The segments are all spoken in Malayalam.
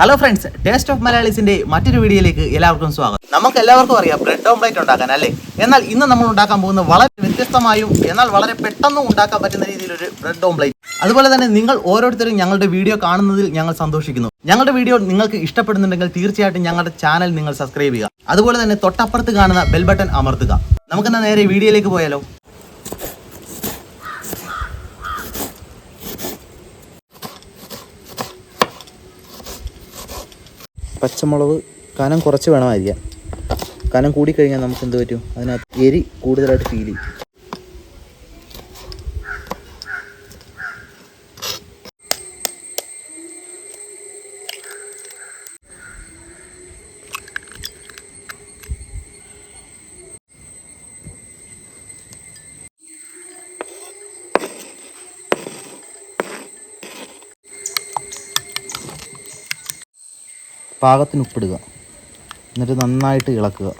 ഹലോ ഫ്രണ്ട്സ് ടേസ്റ്റ് ഓഫ് മലയാളീസിന്റെ മറ്റൊരു വീഡിയോയിലേക്ക് എല്ലാവർക്കും സ്വാഗതം. നമുക്ക് എല്ലാവർക്കും അറിയാം ബ്രെഡ് ഓംപ്ലേറ്റ് ഉണ്ടാക്കാൻ അല്ലേ? എന്നാൽ ഇന്ന് നമ്മൾ ഉണ്ടാക്കാൻ പോകുന്ന വളരെ വ്യത്യസ്തമായും എന്നാൽ വളരെ പെട്ടെന്ന് ഉണ്ടാക്കാൻ പറ്റുന്ന രീതിയിലൊരു ബ്രെഡ് ഓംപ്ലേറ്റ് അതുപോലെ തന്നെ നിങ്ങൾ ഓരോരുത്തരും ഞങ്ങളുടെ വീഡിയോ കാണുന്നതിൽ ഞങ്ങൾ സന്തോഷിക്കുന്നു. ഞങ്ങളുടെ വീഡിയോ നിങ്ങൾക്ക് ഇഷ്ടപ്പെടുന്നുണ്ടെങ്കിൽ തീർച്ചയായിട്ടും ഞങ്ങളുടെ ചാനൽ നിങ്ങൾ സബ്സ്ക്രൈബ് ചെയ്യുക. അതുപോലെ തന്നെ തൊട്ടപ്പുറത്ത് കാണുന്ന ബെൽ ബട്ടൺ അമർത്തുക. നമുക്കെന്നാ നേരെ വീഡിയോയിലേക്ക് പോയാലോ? പച്ചമുളക് കനം കുറച്ച് വേണമായിരിക്കാം. കനം കൂടിക്കഴിഞ്ഞാൽ നമുക്ക് എന്ത് പറ്റും? അതിനകത്ത് എരി കൂടുതലായിട്ട് ഫീൽ ചെയ്യും. പാകത്തിന് ഉപ്പിടുക. എന്നിട്ട് നന്നായിട്ട് ഇളക്കുക.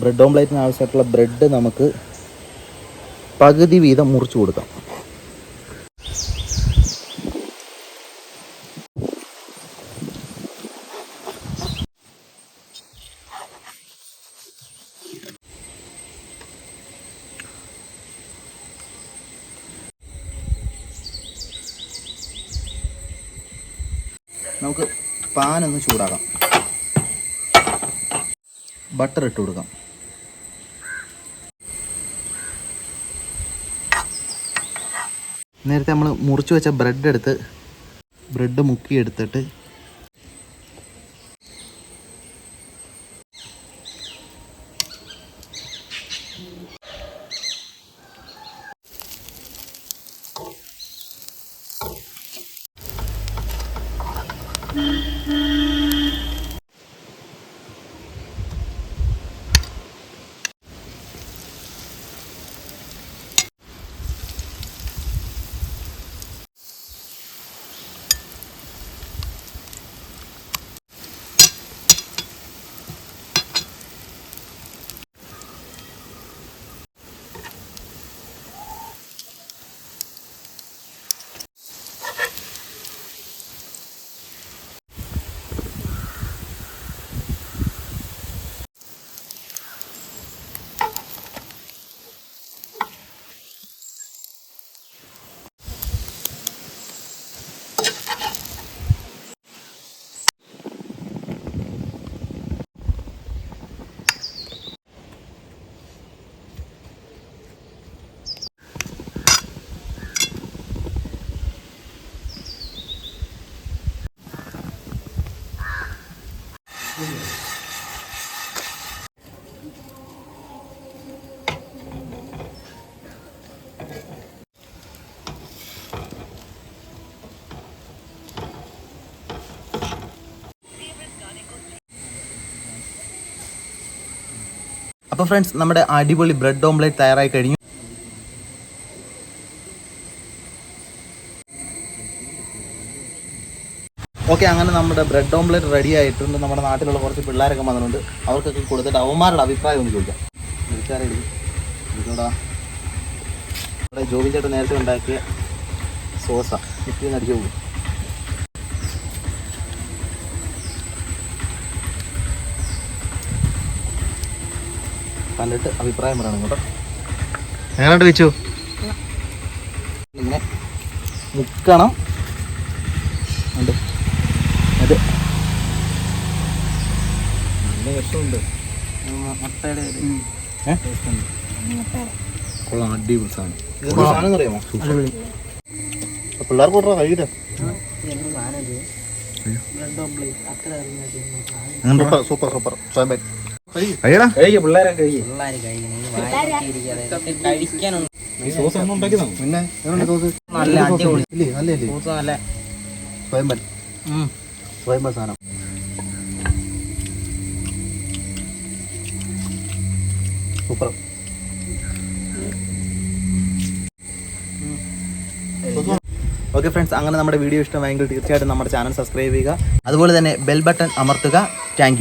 ബ്രെഡ് ഓംപ്ലേറ്റിന് ആവശ്യമായിട്ടുള്ള ബ്രെഡ് നമുക്ക് പകുതി വീതം മുറിച്ചു കൊടുക്കാം. നമുക്ക് പാൻ ഒന്ന് ചൂടാക്കാം. ബട്ടർ ഇട്ട് കൊടുക്കാം. നേരത്തെ നമ്മൾ മുറിച്ച് വെച്ച ബ്രെഡ് എടുത്ത് ബ്രെഡ് മുക്കി എടുത്തിട്ട് Mm-hmm. അപ്പോൾ ഫ്രണ്ട്സ് നമ്മുടെ അടിപൊളി ബ്രെഡ് ഓംലെറ്റ് തയ്യാറായി കഴിഞ്ഞു. ഓക്കെ അങ്ങനെ നമ്മുടെ ബ്രെഡ് ഓംലെറ്റ് റെഡി ആയിട്ടുണ്ട്. നമ്മുടെ നാട്ടിലുള്ള കുറച്ച് പിള്ളേരൊക്കെ വന്നിട്ടുണ്ട്. അവർക്കൊക്കെ കൊടുത്തിട്ട് അവന്മാരുടെ അഭിപ്രായം ഒന്ന് ചോദിക്കാം. നമ്മുടെ ജോബി ചേട്ടൻ നേരത്തെ ഉണ്ടാക്കിയ സോസാ. ഇപ്പം അടിച്ചു പോകും. കണ്ടിട്ട് അഭിപ്രായം പറയണം കേട്ടോ. എങ്ങനെയുണ്ട് വെച്ചു? ഇങ്ങനെ മുക്കണം ഉണ്ട് അത് നല്ല വിഷമുണ്ട് മുട്ടയുടെ. കൊള്ളാം അടിപൊളി സാധനം. സാധനം അറിയാമോ? പിള്ളേർക്ക് കൊടുത്താൽ കഴിയില്ല സൂപ്പർ സൂപ്പർ സ്വയം സാധനം. സൂപ്പർ. ഓക്കെ ഫ്രണ്ട്സ് അങ്ങനെ നമ്മുടെ വീഡിയോ ഇഷ്ടമായെങ്കിൽ തീർച്ചയായിട്ടും നമ്മുടെ ചാനൽ സബ്സ്ക്രൈബ് ചെയ്യുക. അതുപോലെ തന്നെ ബെൽ ബട്ടൺ അമർത്തുക. താങ്ക്